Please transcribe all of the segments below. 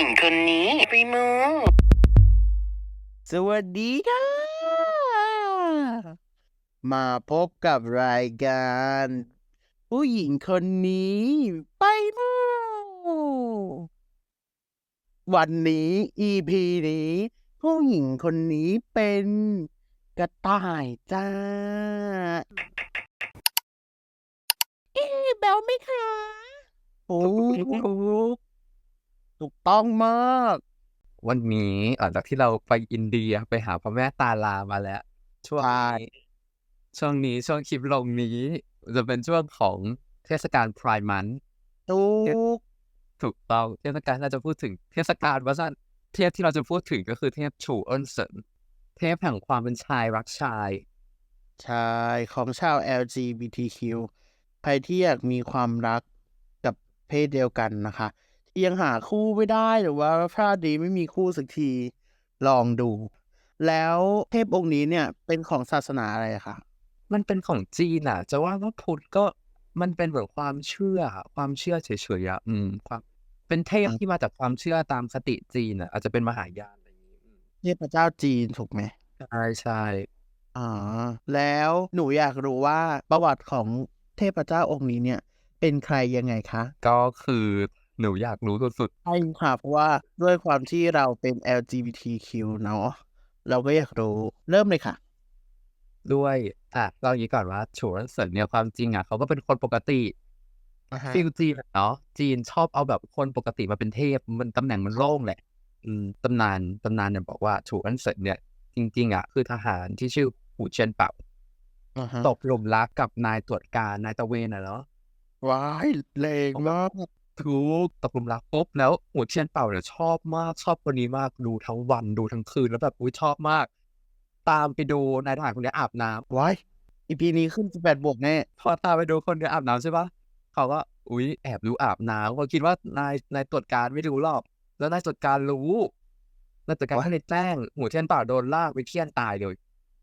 ญิงคนนี้ไปมูสวัสดีค่ะ มาพบกับรายการ ผู้หญิงคนนี้ ไปมูวันนี้ EP นี้ ผู้หญิงคนนี้เป็นกระต่ายจ้า เอ๊ะแบลไหมคะโอ้ถูก ถูกต้องมาก วันนี้หลังจากที่เราไปอินเดียไปหาพระแม่ตาลามาแล้ว ช่วงใช่นี้ช่วงนี้ช่วงคลิปลงนี้ จะเป็นช่วงของเทศกาลพรายมันถูกถูกต้องเทศกาลเราจะพูดถึงเทศกาลว่าสั้นเทพที่เราจะพูดถึงก็คือเทพฉูเอินเซินเทพแห่งความเป็นชายรักชายใช่ของชาว LGBTQ ใครที่อยากมีความรักกับเพศเดียวกันนะคะ ที่ยังหาคู่ไม่ได้หรือว่าพลาดดีไม่มีคู่สักทีลองดู แล้วเทพองค์นี้เนี่ยเป็นของศาสนาอะไรอะคะมันเป็นของจีนอะ จะว่าว่าพุทธก็มันเป็นเหมือนความเชื่อ ความเชื่อเฉยๆอะอืมความเป็นเทพที่มาจากความเชื่อตามคติจีนอะอาจจะเป็นมหายานอะไรอย่างนี้อืมเทพเจ้าจีนถูกไหมใช่ใช่อ๋อแล้วหนูอยากรู้ว่าประวัติของเทพเจ้าองค์นี้เนี่ย เป็นใครยังไงคะ ก็คือ หนูอยากรู้สุดใช่ค่ะเพราะว่าด้วยความที่เราเป็น LGBTQ เนาะเราก็อยากรู้เริ่มเลยค่ะๆด้วยอะเราอย่างนี้ก่อนว่าฉูเสินเนี่ยความจริงอะเขาก็เป็นคนปกติฟิลจีนอะเนาะจีนชอบเอาแบบคนปกติมาเป็นเทพ มันตำแหน่งมันโล่งแหละ อืมตำนานตำนานเนี่ยบอกว่าฉูเอินเสินเนี่ย จริง ๆ อะ คือทหารที่ชื่อหูเชียนเป่าอ่าฮะตกหลุมรักกับนายตรวจการนายตะเวนอะเนาะว้ายแรงมาก ถูกตกหลุมรักปุ๊บแล้วหูเชียนเป่าเนี่ยชอบมากชอบคนนี้มากดูทั้งวันดูทั้งคืนแล้วแบบอุ้ยชอบมาก ตามไปดูนายทหารคนนี้อาบน้ำว้ายอีพีนี้ขึ้นสิบแปดบวกแน่พอตามไปดูคนเดียวอาบน้ำใช่ปะเขาก็อุ๊ยแอบดูอาบน้ำเขาคิดว่านายนายตรวจการไม่รู้หรอกแล้วนายตรวจการรู้นายตรวจการก็เลยแจ้งหูเทียนเป่าโดนลากไปเทียนตายเลย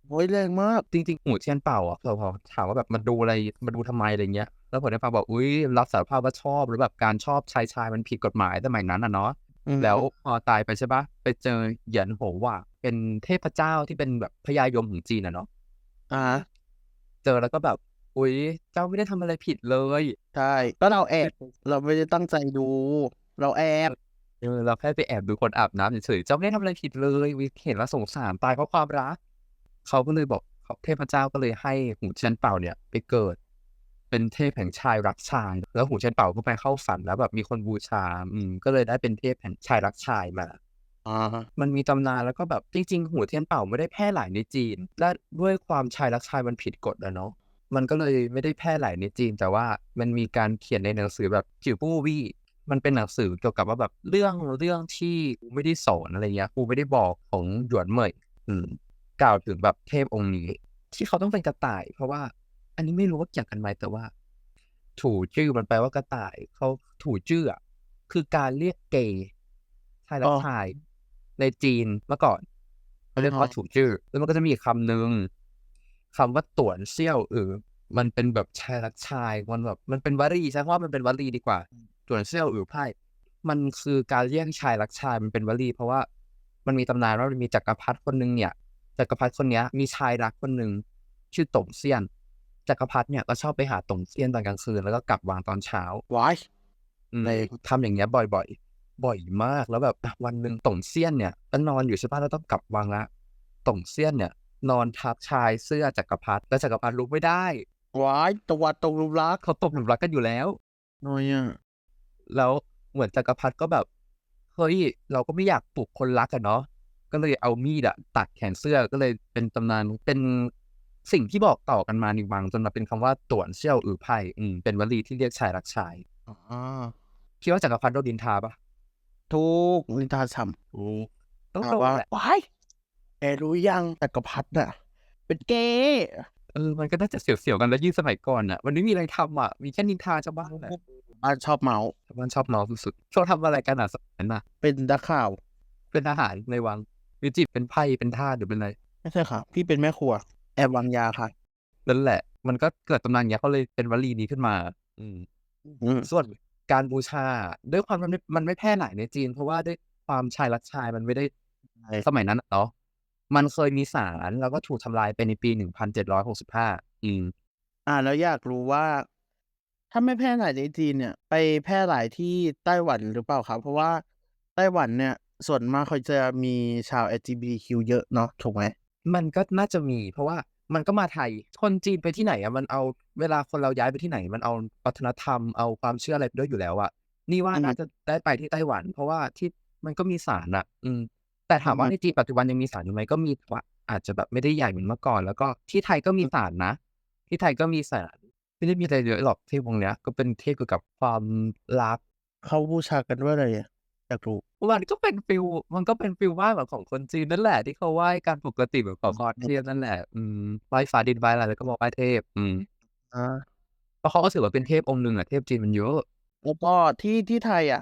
โอ้ยแรงมากจริงๆหูเทียนเป่าอะพอพอถามว่าแบบมาดูอะไรมาดูทำไมอะไรเงี้ยแล้วผมได้ฟังบอกอุ้ยรับสารภาพว่าชอบหรือแบบการชอบชายชายมันผิดกฎหมายสมัยนั้นอะเนาะอืมแล้วพอตายไปใช่ปะไปเจอเหยียนโหว่า เป็นเทพเจ้าที่เป็นแบบพญายมของจีนอะเนาะอ่าเจอแล้วก็แบบอุ๊ยเจ้าไม่ได้ทำอะไรผิดเลยใช่ก็เราแอบเราไม่ได้ตั้งใจดู เราแอบเออเราแค่ไปแอบดูคนอาบน้ำเฉยๆเจ้าไม่ได้ทำอะไรผิดเลยวิเห็นแล้วสงสารตายเพราะความรัก เขาก็เลยบอกเขาเทพเจ้าก็เลยให้หูเชียนเป่าเนี่ย ไปเกิด เป็นเทพแห่งชายรักชาย แล้วหูเชียนเป่าก็ไปเข้าฝันแล้วแบบมีคนบูชา อืม ก็เลยได้เป็นเทพแห่งชายรักชายมาอ่ามันมีตำนานแล้วก็แบบจริง ๆ หูเทียนเป่าไม่ได้แพร่หลายในจีน และด้วยความชายรักชายมันผิดกฎอะเนาะมันก็เลยไม่ได้แพร่หลายในจีน แต่ว่ามันมีการเขียนในหนังสือแบบจิ๋วปู้วี่มันเป็นหนังสือเกี่ยวกับว่าแบบเรื่องเรื่องที่กูไม่ได้สอนอะไรเงี้ยกูไม่ได้บอกของหยวนเหมยอืม กล่าวถึงแบบเทพองค์นี้ ที่เขาต้องเป็นกระต่าย เพราะว่า อันนี้ไม่รู้ว่าเกี่ยวกันไหมแต่ว่า ถูจื้อมันแปลว่ากระต่าย เขาถูจื้ออะคือการเรียกเกย์ชายรัอ๋กอชาย ในจีนเมื่อก่อนเขาเรียกอ่าฮะว่าถูจื้อแล้วมันก็จะมีอีกคำหนึ่งคำว่าต่วนเซี่ยวเออมันเป็นแบบชายรักชายมันแบบ มันเป็นวลีใช่ว่ามันเป็นวลีดีกว่าต่วนเซี่ยวเออไพ่มันคือการเรียกชายรักชายมันเป็นวลีเพราะว่ามันมีตำนานว่ามันมีจักรพรรดิคนหนึ่งเนี่ย จักรพรรดิคนเนี้ยมีชายรักคนหนึ่งชื่อตงเซียน จักรพรรดิเนี่ยก็ชอบไปหาตงเซียนตอนกลางคืนแล้วก็กลับวางตอนเช้าว้ายอืมเลยทำอย่างเงี้ยบ่อยๆ บ่อยมากแล้วแบบอะวันหนึ่งต่งเซียนเนี่ยก็นอนอยู่ใช่ปะแล้วต้องกลับวังละต่งเซียนเนี่ย นอนทับชายเสื้อจักรพรรดิแล้วจักรพรรดิลุกไม่ได้ว้ายตะวัดตรงรูปลักษณ์เขาตกหลุมรักกันอยู่แล้วน้อยอะแล้วเหมือนจักรพรรดิก็แบบเฮ้ยเราก็ไม่อยากปลุกคนรักกันเนาะ ก็เลยเอามีดอะตัดแขนเสื้อก็เลยเป็นตำนานเป็นสิ่งที่บอกต่อกันมาในวังจนมาเป็นคำว่าต่วนเซี่ยวอือไพ่อืมเป็นวลีที่เรียกชายรักชายอ๋อคิดว่าจักรพรรดิโดนดินทาปะถูกนินทาฉ่ำถูกต้องถามโดนว่าแหละว้ายแกรู้ยังจักรพรรดิน่ะ เป็นเกย์เออมันก็น่าจะเสียวๆกันแล้วยิ่งสมัยก่อนอะมันไม่มีอะไรทำอะมีแค่นินทาชาวบ้านแหละบ้านชอบเมาส์ชาวบ้านชอบเมาสุดๆเขาทำอะไรกันอะสมัยนั้นน่ะเป็นนักข่าว เป็นทหารในวัง วิจิตรเป็นไพ่เป็นท่าสหรือเป็นอะไร ไม่ใช่ค่ะ พี่เป็นแม่ครัว แอบวางยาค่ะนั่นแหละ มันก็เกิดตำนานอย่างเงี้ยเขาเลยเป็นวลีนี้ขึ้นมา อืมอืมส่วนการบูชาด้วยความมันไม่มันไม่แพร่หลายในจีน เพราะว่าด้วยความชายรักชายมันไม่ได้ใช่สมัยนั้นอะเนาะมันเคยมีศาลแล้วก็ถูกทำลายไปในปี1765อืมอ่าแล้วอยากรู้ว่า ถ้าไม่แพร่หลายในจีนเนี่ย ไปแพร่หลายที่ไต้หวันหรือเปล่าครับ เพราะว่าไต้หวันเนี่ย ส่วนมากเขาจะมีชาว LGBTQ เยอะเนาะถูกไหม?มันก็น่าจะมี เพราะว่ามันก็มาไทย คนจีนไปที่ไหนอะมันเอาเวลาคนเราย้ายไปที่ไหน มันเอาวัฒนธรรมเอาความเชื่ออะไรไปด้วยอยู่แล้วอะนี่ว่าอือน่าฮึจะได้ไปที่ไต้หวัน เพราะว่าที่มันก็มีศาลอะอืม แต่ถาอืมอว่าฮึในจีนปัจจุบันยังมีศาลอยู่ไหมก็มีแต่ว่าอาจจะแบบไม่ได้ใหญ่เหมือนเมื่อก่อน แล้วก็ที่ไทยก็มีศาลนะ ที่ไทยก็มีศาลไม่ได้มีอะไรเยอะหรอกเทพองค์เนี้ย ก็เป็นเทพเกี่ยวกับความรักเขาบูชากันด้วยอะไรอะ อยากรู้มันก็เป็นฟีลมันก็เป็นฟีลไหว้แบบของคนจีนนั่นแหละ ที่เขาไหว้กันปกติแบบขอพรเทพนั่นแหละ อืมไหว้ฟ้าดินไหว้อะไรแล้วก็มาไหว้เทพ อืมอาเพราะเขาก็ถือว่าเป็นเทพองค์หนึ่งอะเทพจีนมันเยอะแล้วก็ที่ที่ไทยอะ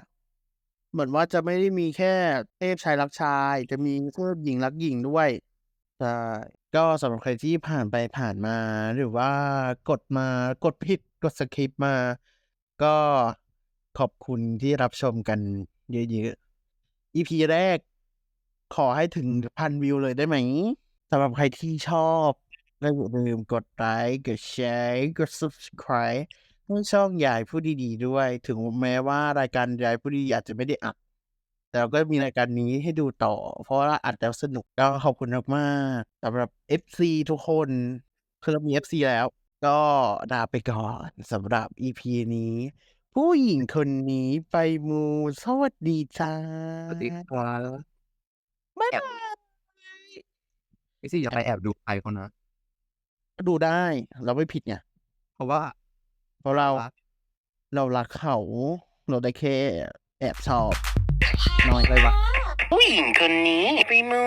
เหมือนว่าจะไม่ได้มีแค่เทพชายรักชาย จะมีเทพหญิงรักหญิงด้วยใช่ก็สำหรับใครที่ผ่านไปผ่านมา หรือว่ากดมากดผิดกดสกิปมา ก็ขอบคุณที่รับชมกัน เยอะๆ EP แรก ขอให้ถึง1,000วิวเลยได้ไหม?สำหรับใครที่ชอบก็อย่าลืมกดไลค์กดแชร์กด Subscribe ให้ช่องยายพูดดีๆด้วย ถึงแม้ว่ารายการยายพูดดีอาจจะไม่ได้อัดแต่เราก็มีรายการนี้ให้ดูต่อ เพราะว่าอัดแล้วสนุกก็ขอบคุณมากๆสำหรับ FC ทุกคนคือเรามี FC แล้ว ก็ลาไปก่อนสำหรับ EP นี้ ผู้หญิงคนนี้ไปมูสวัสดีจ้ะสวัสดีครับบ๊ายแอบบายพี่ซี่อย่าไปแอบดูใครเขานะก็ดูได้ เราไม่ผิดไงเพราะว่า เพราะเรารักเรารักเขา เราได้แค่แอบชอบน้อยไปวะผู้หญิงคนนี้ไปมู